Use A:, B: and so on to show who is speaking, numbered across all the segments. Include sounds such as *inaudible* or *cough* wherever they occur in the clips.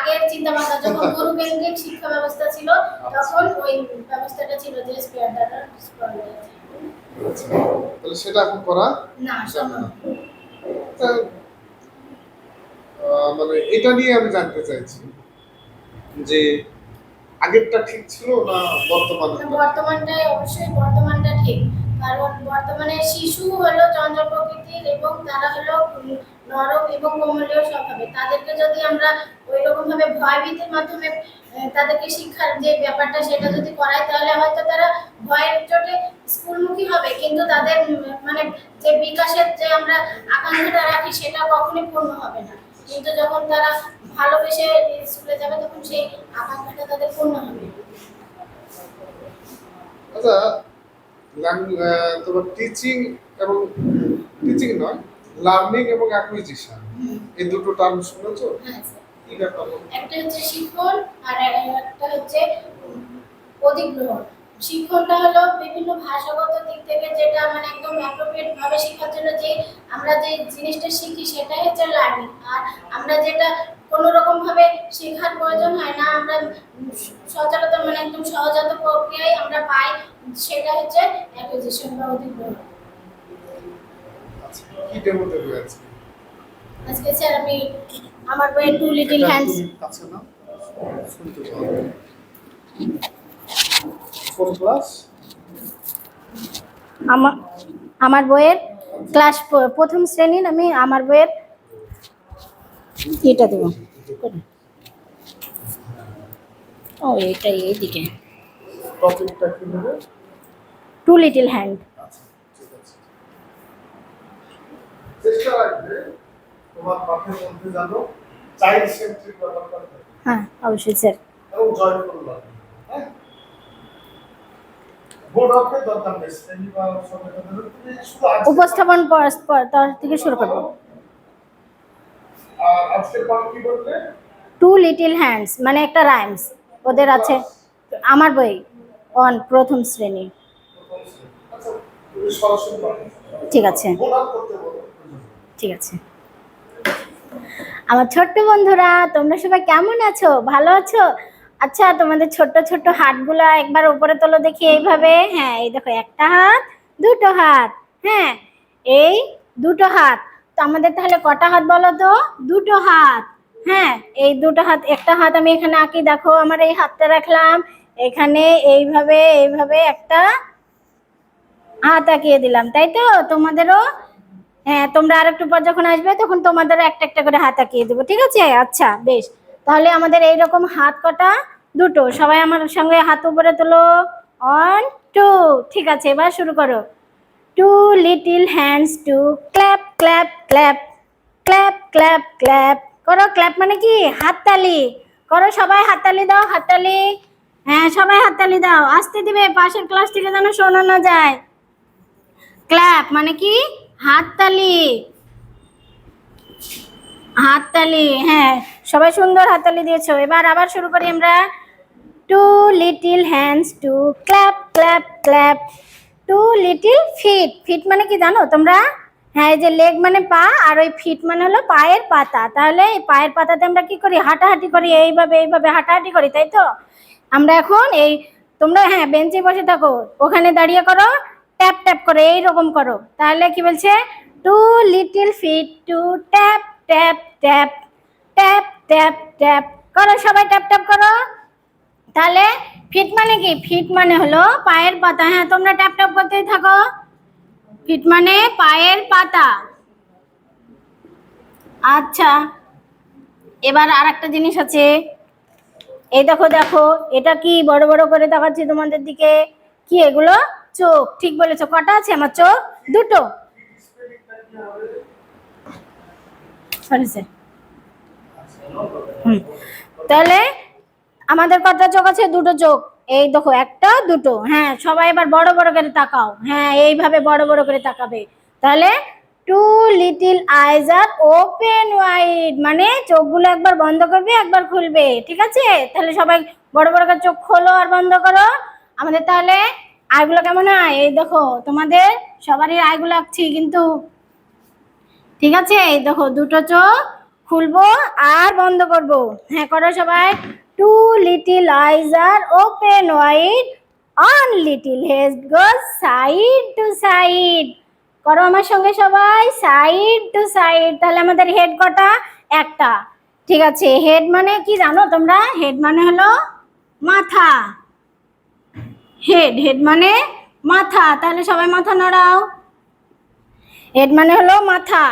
A: আগের চিন্তা ভাবনা যখন *laughs* গুরু কেন্দ্রিক শিক্ষা ব্যবস্থা ছিল তখন ওই ব্যবস্থাটা ছিল যে স্পেয়ার ডাটা
B: আচ্ছা। তাহলে সেটা এখন করা
A: না
B: মানে এটা নিয়ে আমি জানতে চাইছি যে আগেরটা ঠিক ছিল না বর্তমানে
A: বর্তমানটাই অবশ্যই বর্তমানটা ঠিক। কারণ বর্তমানে শিশু হলো চন্দ্র প্রকৃতির এবং তারা হলো নরম এবং কোমলীয় স্বভাবে তাদেরকে যদি আমরা ওই রকম ভাবে ভয়ভীতির মাধ্যমে তাদেরকে শিক্ষার যে ব্যাপারটা সেটা যদি করাই তাহলে হয়তো তারা ভয়ের চোটে স্কুলমুখী হবে। কিন্তু তাদের মানে যে বিকাশের যে আমরা আকাঙ্ক্ষাটা রাখি সেটা কখনোই পূর্ণ হবে না। কিন্তু যখন তারা ভালোবেসে স্কুলে যাবে তখন সেই আকাঙ্ক্ষাটা তাদের পূর্ণ হবে।
B: আচ্ছা তোমার টিচিং এবং টিচিং নয় লার্নিং এবং অ্যাকুইজিশন এই দুটো টার্ম শুনেছো?
A: হ্যাঁ একটা হচ্ছে শিক্ষণ আর একটা হচ্ছে অধিগ্রহণ। শিক্ষণটা হলো বিভিন্ন ভাষাগত দিক থেকে যেটা মানে একদম অ্যাপ্রোপ্রিয়েট ভাবে শেখার জন্য যে আমরা যে জিনিসটা শিখি সেটাই হচ্ছে লার্নিং আর আমরা যেটা কোনো রকম ভাবে শেখার প্রয়োজন হয় না আমরা সচরাচর মানে একদম সহজাত প্রক্রিয়ায় আমরা পাই সেটা হচ্ছে অ্যাকুইজিশন বা অধিগ্রহণ।
B: আচ্ছা কি ডেমো দেবে আজকে
A: স্যার আমি আমার বইয়ের টু লিটিল হ্যান্ডস
B: তুমি কাছে শুনতে কোন ক্লাস
A: আমার আমার বইয়ের ক্লাস প্রথম শ্রেণির আমি আমার বইয়ের এটা দেবো। ও এটা এইদিকে। টু লিটিল হ্যান্ড
B: চেষ্টা রাখবে। তোমার পাঠের মধ্যে জানো চাইল্ড সেন্ট্রিক ব্যাপারটা
A: হ্যাঁ। অবশ্যই স্যার
B: এবং জয়ফুল হ্যাঁ
A: উপস্থাপন পর- পর- তর থেকে শুরু করব। টু লিটিল হ্যান্ডস মানে একটা রাইমস ওদের আছে আমার বই অন প্রথম শ্রেণি।
B: আচ্ছা
A: ঠিক আছে। ঠিক আছে। আমার ছোট্ট বন্ধুরা, তোমরা সবাই কেমন আছো? ভালো আছো? আচ্ছা তোমাদের ছোট্ট ছোট্ট হাতগুলো একবার উপরে তোলো দেখি এইভাবে। হ্যাঁ এই দেখো, একটা হাত, দুটো হাত। হ্যাঁ এই দুটো হাত। তো আমাদের তাহলে কটা হাত বলো তো? দুটো হাত। হ্যাঁ এই দুটো হাত, একটা হাত আমি এখানে আঁকি। দেখো, আমার এই হাতটা রাখলাম। এখানে এইভাবে এইভাবে একটা হাত আঁকিয়ে দিলাম, তাই তো? তোমাদেরও হ্যাঁ তোমরা আর একটু পর যখন আসবে তখন তোমাদের একটা একটা করে হাত আঁকিয়ে দেবো, ঠিক আছে? আচ্ছা বেশ। তাহলে আমাদের এই রকম হাত কটা? দুটো। সবাই আমার সঙ্গে হাত উপরে তোলো। অন টু ঠিক আছে, এবার শুরু করো। Two little hands to clap clap clap clap clap clap করো ক্ল্যাপ মানে কি? হাততালি। করো সবাই হাততালি দাও, হাততালি। হ্যাঁ সবাই হাততালি দাও। আসতে দিবে, পাশের ক্লাস থেকে যেন শোনানো যায়। ক্ল্যাপ মানে কি? হাততালি। হাততালি হ্যাঁ সবাই সুন্দর হাততালি দিয়েছ। এবার আবার শুরু করি আমরা। Two little hands to clap clap clap two little feet feet মানে কি জানো তোমরা? হ্যাঁ এই যে লেগ মানে পা আর ওই ফিট মানে হলো পায়ের পাতা। তাহলে এই পায়ের পাতাতে আমরা কি করি? হাঁটাহাঁটি করি, এইভাবে এইভাবে হাঁটাহাঁটি করি, তাই তো? আমরা এখন এই, তোমরা হ্যাঁ বেঞ্চে বসে থাকো। ওখানে দাঁড়িয়ে করো। ট্যাপ ট্যাপ করে এইরকম করো। তাহলে কি বলছে? Two little feet to tap tap tap tap tap tap করো সবাই ট্যাপ ট্যাপ করো। তাহলে ফিট মানে কি? ফিট মানে হলো পায়ের পাতা। হ্যাঁ তোমরা ট্যাপ ট্যাপ করতেই থাকো। ফিট মানে পায়ের পাতা। আচ্ছা এবার আর একটা জিনিস আছে। এই দেখো দেখো, এটা কি বড় বড় করে দেখাচ্ছি তোমাদের দিকে? কি এগুলো? চোখ, ঠিক বলেছ, কটা আছে আমার চোখ? দুটো। তাহলে আমাদের কটা চোখ আছে? দুটো চোখ। এই দেখো, একটা, দুটো। হ্যাঁ সবাই এবার বড় বড় করে তাকাও। হ্যাঁ এইভাবে বড় বড় করে তাকাবে। তাহলে two little eyes are open wide মানে চোখগুলো একবার বন্ধ করবে, একবার খুলবে। ঠিক আছে? তাহলে সবাই বড় বড় করে চোখ খোলো আর বন্ধ করো। আমাদের তাহলে আয়গুলো কেমন হয়? এই দেখো, তোমাদের সবারই আয়গুলো আঁকছি কিন্তু। ঠিক আছে? এই দেখো, দুটো চোখ খুলবো আর বন্ধ করব। হ্যাঁ করো সবাই। Two little eyes are open wide one little head go side to side করো আমার সঙ্গে সবাই সাইড টু সাইড তাহলে আমাদের হেড কটা? একটা। ঠিক আছে হেড মানে কি জানো তোমরা? হেড মানে হলো মাথা। হেড হেড মানে মাথা তাহলে সবাই মাথা নাড়াও। হেড মানে হলো মাথা।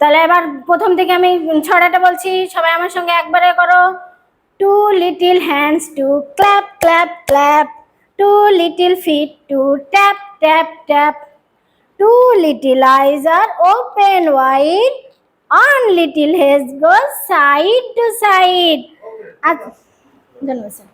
A: তাহলে এবার প্রথম থেকে আমি ছড়াটা বলছি সবাই আমার সঙ্গে একবারে করো। Two little hands to clap clap clap two little feet to tap tap tap two little eyes are open wide one little head go side to side আচ্ছা ধন্যবাদ স্যার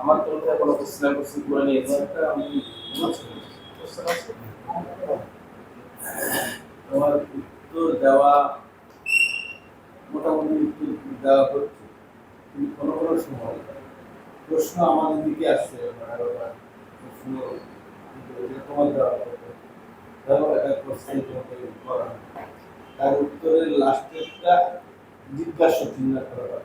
C: আমার
D: উত্তর দেওয়া মোটামুটি প্রশ্ন আমাদের দিকে আসছে মানে প্রশ্ন তোমার দেওয়া একটা কোশ্চেন তোমাকে করা। তার উত্তরের লাস্টেরটা জিজ্ঞাসা চিহ্ন করা।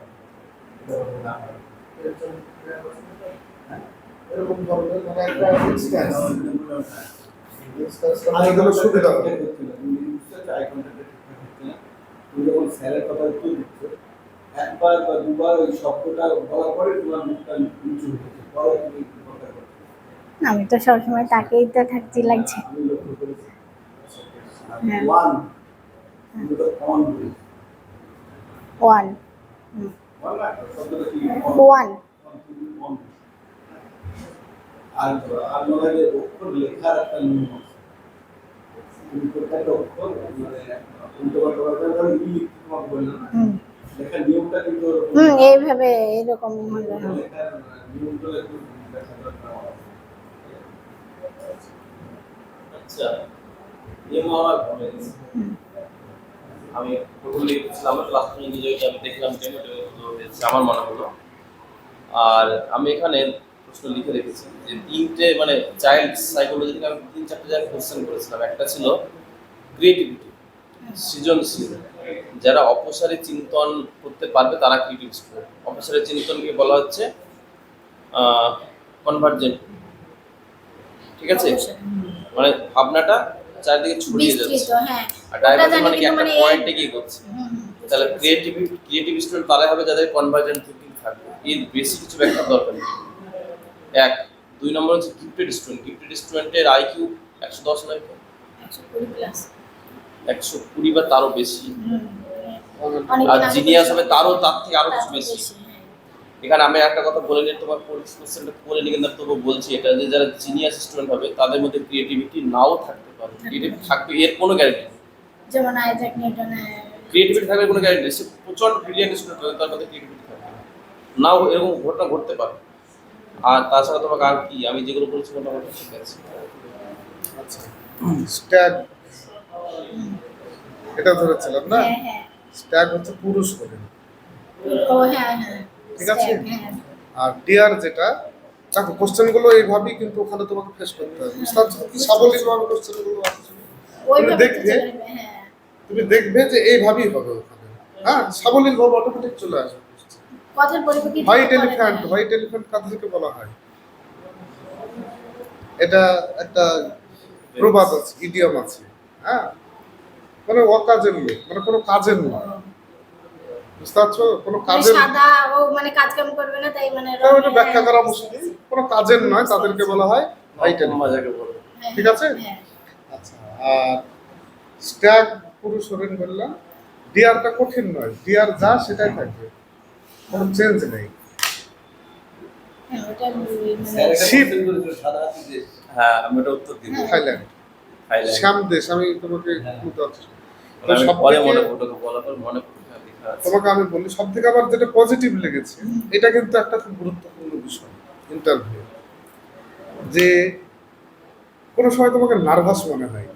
B: এরকম ধরনের মানে একটা instance।
D: হ্যাঁ।
B: Instance টা সুবিধা হবে।
D: তুমি যখন স্যারের কথা উত্তর দিচ্ছ একবার বা দুবার ওই শব্দটা বলার পরে তোমার মুখটা নিচু হয়েছে পরে তুমি
A: আমি তো সবসময় তাকেই তো থাকতে লাগছে হ্যাঁ।
D: ওয়ান বলেছ
A: ওয়ান
D: ওয়ান। আর আর নয় অক্ষর লেখার একটা নিয়ম আছে। তুমি প্রত্যেকটা অক্ষর মানে উল্টো পাল্টা পাল্টা ধরো ই লিখতে তোমাকে বললাম? লেখার নিয়মটা কিন্তু
A: হুম এইভাবে এরকম হলো।
D: লেখার একটু আমার।
C: আচ্ছা নিয়ম আমার ভালো লেগেছে আমি প্রথম লাস্ট মিনিট নিজেকে আমি দেখলাম ডেমো হয়েছে আমার মনে হলো। আর আমি এখানে প্রশ্ন লিখে রেখেছি যে তিনটে মানে চাইল্ড সাইকোলজি থেকে আমি তিন চারটে জায়গায় কোশ্চেন করেছিলাম। একটা ছিল ক্রিয়েটিভিটি সৃজনশীল। যারা অপসারে চিন্তন করতে পারবে তারা ক্রিয়েটিভ স্টুডেন্ট অপসারে চিন্তনকে বলা হচ্ছে কনভার্জেন্ট ঠিক আছে? মানে ভাবনাটা চারিদিকে ছড়িয়ে যাচ্ছে।
A: হ্যাঁ।
C: আর ডাইভার্জেন্ট মানে কি? একটা
A: মানে
C: পয়েন্টে গিয়ে করছে। তাহলে ক্রিয়েটিভ ক্রিয়েটিভ স্টুডেন্ট তারাই হবে যাদের কনভার্জেন্ট থিঙ্কিং থাকবে। এর বেশি কিছু ব্যাখ্যার দরকার নেই। এক দুই নম্বর হচ্ছে গিফটেড স্টুডেন্ট গিফটেড স্টুডেন্টের আইকিউ একশো দশ নয়?
A: একশো কুড়ি
C: বা তারও বেশি। আর জিনিয়াস হবে তারও তার থেকে
A: আরও
C: কিছু বেশি।
A: হ্যাঁ।
C: এখানে আমি একটা কথা বলে নিই তোমার কোশ্চেনটা করে নিই কিন্তু তবু বলছি এটা যে যারা জিনিয়াস স্টুডেন্ট হবে তাদের মধ্যে ক্রিয়েটিভিটি নাও থাকতে পারে। ক্রিয়েটিভ থাকবে এর কোনো গ্যারান্টি
A: যেমন আইজাক নিউটনের
C: ক্রিয়েটিভিটি থাকবে কোনো গ্যারান্টি নেই। সে প্রচণ্ড ব্রিলিয়ান্ট স্টুডেন্ট হবে তার মধ্যে ক্রিয়েটিভিটি থাকবে। না। নাও এরকম ঘটনা ঘটতে পারে। আর তাছাড়া তোমাকে আর কি আমি যেগুলো বলছি মোটামুটি ঠিক আছে।
B: আচ্ছা। স্ট্যাগ। এটা ধরেছিলাম না?
A: হ্যাঁ হ্যাঁ।
B: স্ট্যাগ হচ্ছে পুরুষ
A: ও হ্যাঁ হ্যাঁ।
B: ঠিক আছে? আর ডিয়ার যেটা দেখো কোশ্চেনগুলো এইভাবেই কিন্তু ওখানে তোমাকে ফেস করতে হবে। বুঝতে পারছ? কি সাবলীল ভাবে কোশ্চেনগুলো আসছে দেখবে?
A: হ্যাঁ।
B: তুমি দেখবে যে এইভাবেই হবে ওখানে। হ্যাঁ সাবলীল ভাবে অটোমেটিক চলে আসবে।
A: কথার পরিপ্রেক্ষিতে
B: হোয়াইট এলিফ্যান্ট। হোয়াইট এলিফ্যান্ট কাদেরকে বলা হয়। এটা একটা প্রবাদ আছে ইডিয়ম আছে। হ্যাঁ মানে অকাজের লোক মানে কোনো কাজের নয় বুঝতে পারছ? কোনো
A: মানে
B: কাজের
A: সাদা ও মানে কাজ কাম করবে না তাই মানে
B: এটা ব্যাখ্যা করা মুশকিল। কোনো কাজের নয় তাদেরকে বলা হয় হোয়াইট এলিফ্যান্ট
A: হ্যাঁ,
B: ঠিক আছে?
A: হ্যাঁ।
B: আচ্ছা আর স্ট্যাগ পুরুষ হরিণ বললাম ডিয়ারটা কঠিন নয় ডিয়ার যা সেটাই থাকবে কোনো চেঞ্জ নেই
A: হ্যাঁ।
C: হ্যাঁ
A: হ্যাঁ।
B: থাইল্যান্ড শ্যাম দেশ আমি তোমাকে
D: হ্যাঁ।
C: আমি
B: সব
C: পরে
B: থেকে-
C: মনে পড়ল বলার পর মনে পড়ল আচ্ছা।
B: তোমাকে আমি বলি সব থেকে আমার যেটা পজিটিভ লেগেছে এটা কিন্তু একটা খুব গুরুত্বপূর্ণ বিষয় ইন্টারভিউ যে কোনো সময় তোমাকে নার্ভাস মনে হয়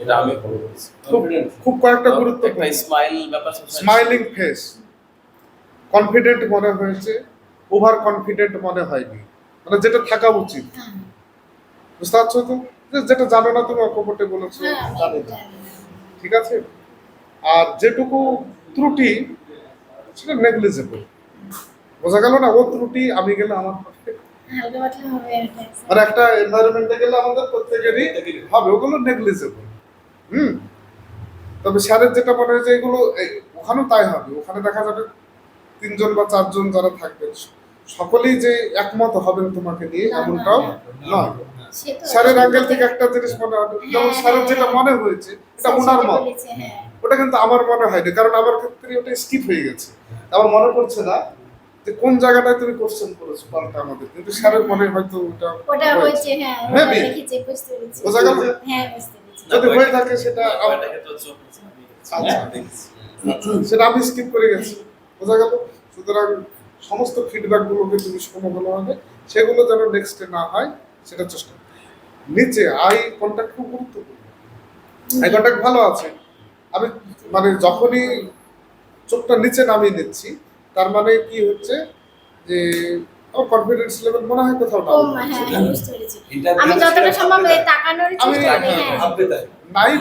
C: এটা আমি ফলো করেছি।
B: খুব খুব কয়েকটা
C: একটা
B: গুরুত্বপূর্ণ।
C: স্মাইল ব্যাপার
B: স্মাইলিং ফেস কনফিডেন্ট মনে হয়েছে ওভার কনফিডেন্ট মনে হয়নি। মানে যেটা থাকা উচিত।
A: হ্যাঁ,
B: বুঝতে পারছ তো? যেটা জানো না তুমি অকপটে বলেছ।
A: হ্যাঁ,
B: জানি ঠিক আছে? আর যেটুকু ত্রুটি সেটা নেগলিজেবল বোঝা গেল না ও ত্রুটি আমি গেলে আমার মানে একটা এনভায়রনমেন্টে গেলে আমাদের প্রত্যেকেরই হবে ওগুলো নেগলিজেবল হুম। তবে স্যারের যেটা মনে হয় যে এগুলো এই- ওখানেও তাই হবে। ওখানে দেখা যাবে তিনজন বা চারজন যারা থাকবেন সকলেই যে একমত হবেন তোমাকে নিয়ে এমনটাও নয়। স্যারের অ্যাঙ্গেল থেকে একটা জিনিস মনে হবে যেমন
A: হ্যাঁ,
B: স্যারের
A: হ্যাঁ,
B: যেটা
A: হ্যাঁ।
B: মনে হয়েছে এটা ওনার মত।
A: হ্যাঁ।
B: ওটা কিন্তু আমার মনে হয়নি কারণ আমার ক্ষেত্রে ওটা স্কিপ হয়ে গেছে। আমার মনে পড়ছে না যে কোন জায়গাটায় তুমি কোশ্চেন করেছ পাল্টা আমাদের। কিন্তু স্যারের মনে হয়তো ওটা
A: ওটা
B: হয়েছে।
A: হ্যাঁ. বুঝতে পেরেছি।
B: বোঝা গেল?
A: হ্যাঁ বুঝতে
B: যদি হয়ে থাকে সেটা। আচ্ছা।
C: হ্যাঁ।
B: সেটা আমি স্কিপ করে গেছি বোঝা গেল সুতরাং সমস্ত ফিডব্যাক গুলোকে তুমি শোনো ভালোভাবে সেগুলো যেন নেক্সটে না হয় সেটা চেষ্টা করো। নিচে আই কন্ট্যাক্ট খুব গুরুত্বপূর্ণ আই কন্ট্যাক্ট ভালো আছে আমি মানে যখনই চোখটা নিচে নামিয়ে নিচ্ছি তার মানে কি হচ্ছে যে আমার কনফিডেন্স লেভেল মনে হয় কোথাও ডাউন
A: হ্যাঁ আমি যতটা সম্ভব তাকানোর চেষ্টা করি
B: নাই